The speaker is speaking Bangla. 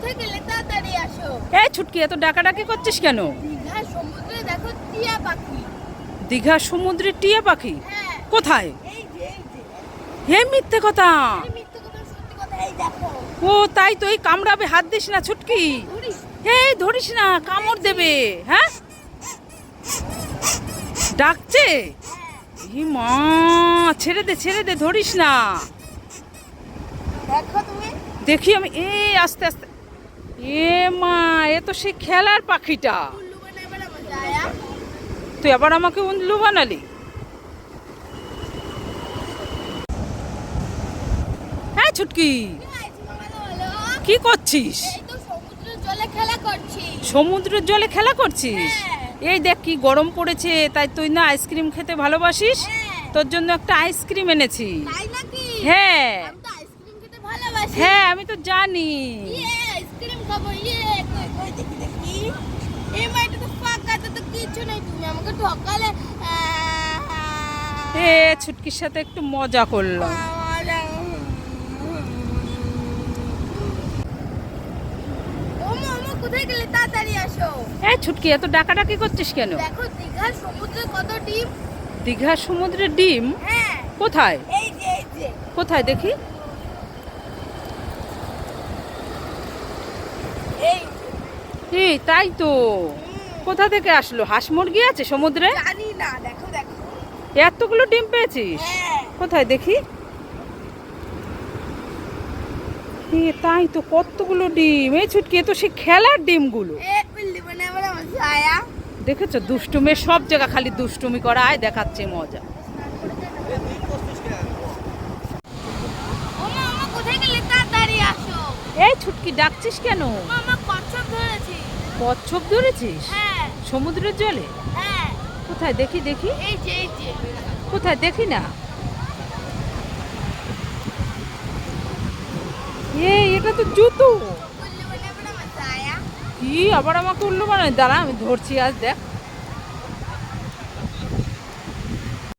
কোথায় গেলে তাড়াতাড়ি আসো? এই ছুটকি এত ডাকাডাকি করছিস কেন? দীঘার সমুদ্রে দেখো টিয়া পাখি। দীঘা সমুদ্রে টিয়া পাখি? হ্যাঁ। কোথায়? এই এই হে মিথ্যে কথা। এই এই ও তাই তো এই কামড়াবে হাত দিস না ছুটকি। এই ধরিস। না কামড় দেবে হ্যাঁ? ডাকছে? ই মা ছেড়ে দে ছেড়ে দে ধরিস না। দেখো তুমি। দেখি আমি এ আস্তে আস্তে। এ মা এ তো সেই খেলার পাখিটা। তুই আবার আমাকে উল্লু বানালি? হ্যাঁ ছুটকি। কি করছিস? সমুদ্রের জলে খেলা করছিস। এই দেখ কি গরম পড়েছে তাই তুই না আইসক্রিম খেতে ভালোবাসিস? হ্যাঁ। তোর জন্য একটা আইসক্রিম এনেছি। হ্যাঁ। হ্যাঁ আমি তো জানি। আইসক্রিম খাব ইয়ে কই কই দেখি দেখি। এই মাইটা তো ফাঁকা তো তো কিছু নেই। তুমি আমাকে ঠকালে এ ছুটকির সাথে একটু মজা করলাম ওমা, কোথায় গেলে? তাড়াতাড়ি আসো। এই ছুটকি এত ডাকাডাকি করছিস কেন? দেখো দীঘার সমুদ্রে কত ডিম? দীঘা সমুদ্রের ডিম? হ্যাঁ। কোথায়? এই যে এই যে। কোথায় দেখি এই এই তাই তো। কোথা থেকে আসলো? হাঁস মুরগি আছে সমুদ্রে? জানি না দেখো দেখো। এতগুলো ডিম পেয়েছিস? হ্যাঁ। কোথায় দেখি? তাই তো কতগুলো ডিম। এই ছুটকি তো সে খেলার ডিমগুলো। আয়া দেখেছ? দুষ্টুমের সব জায়গা খালি দুষ্টুমি করা আয় দেখাচ্ছে মজা। এই ছুটকি ডাকছিস কেন? কচ্ছপ ধরেছিস? হ্যাঁ। সমুদ্রের জলে? হ্যাঁ। কোথায়? দেখি দেখি। কোথায়? দেখি না। এ এটা তো জুতো। কি আবার আমাকে উল্লু বানায়? দাঁড়া আমি ধরছি আজ দেখ।